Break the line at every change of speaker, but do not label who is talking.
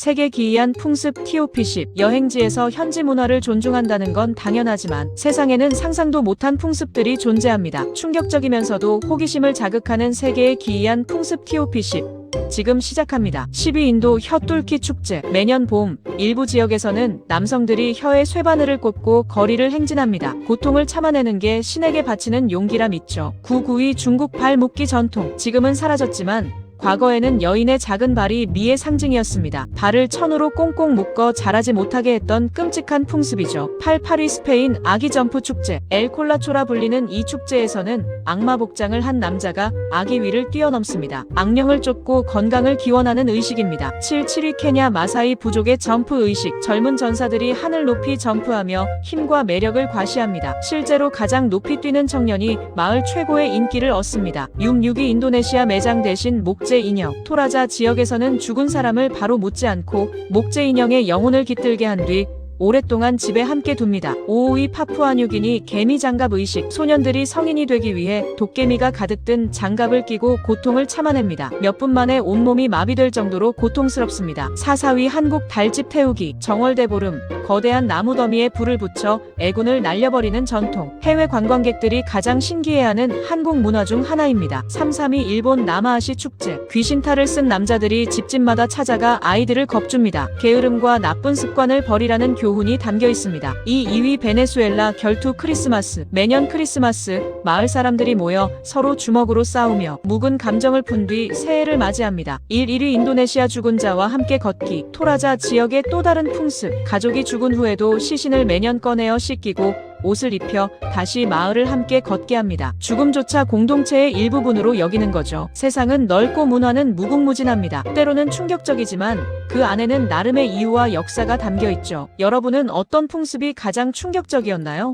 세계 기이한 풍습 TOP10 여행지에서 현지 문화를 존중한다는 건 당연하지만 세상에는 상상도 못한 풍습들이 존재합니다. 충격적이면서도 호기심을 자극하는 세계의 기이한 풍습 TOP10 지금 시작합니다. 12 인도 혀 뚫기 축제. 매년 봄, 일부 지역에서는 남성들이 혀에 쇠바늘을 꽂고 거리를 행진합니다. 고통을 참아내는 게 신에게 바치는 용기라 믿죠. 992 중국 발 묶기 전통. 지금은 사라졌지만 과거에는 여인의 작은 발이 미의 상징이었습니다. 발을 천으로 꽁꽁 묶어 자라지 못하게 했던 끔찍한 풍습이죠. 88위 스페인 아기 점프 축제. 엘콜라초라 불리는 이 축제에서는 악마 복장을 한 남자가 아기 위를 뛰어넘습니다. 악령을 쫓고 건강을 기원하는 의식입니다. 77위 케냐 마사이 부족의 점프 의식. 젊은 전사들이 하늘 높이 점프하며 힘과 매력을 과시합니다. 실제로 가장 높이 뛰는 청년이 마을 최고의 인기를 얻습니다. 66위 인도네시아 매장 대신 목재 인형. 토라자 지역에서는 죽은 사람을 바로 묻지 않고 목재 인형의 영혼을 깃들게 한 뒤 오랫동안 집에 함께 둡니다. 5위 파푸아뉴기니 개미 장갑 의식. 소년들이 성인이 되기 위해 도깨미가 가득 든 장갑을 끼고 고통을 참아냅니다. 몇 분 만에 온몸이 마비될 정도로 고통스럽습니다. 4사위 한국 달집 태우기. 정월대보름. 거대한 나무 더미에 불을 붙여 애군을 날려버리는 전통. 해외 관광객들이 가장 신기해하는 한국 문화 중 하나입니다. 3.3위 일본 남아아시 축제. 귀신탈을 쓴 남자들이 집집마다 찾아가 아이들을 겁줍니다. 게으름과 나쁜 습관을 버리라는 교훈이 담겨 있습니다. 이 2위 베네수엘라 결투 크리스마스. 매년 크리스마스 마을 사람들이 모여 서로 주먹으로 싸우며 묵은 감정을 푼 뒤 새해를 맞이합니다. 1, 1위 인도네시아 죽은 자와 함께 걷기. 토라자 지역의 또 다른 풍습. 가족이 죽은 후에도 시신을 매년 꺼내어 씻기고 옷을 입혀 다시 마을을 함께 걷게 합니다. 죽음조차 공동체의 일부분으로 여기는 거죠. 세상은 넓고 문화는 무궁무진합니다. 때로는 충격적이지만 그 안에는 나름의 이유와 역사가 담겨 있죠. 여러분은 어떤 풍습이 가장 충격적이었나요?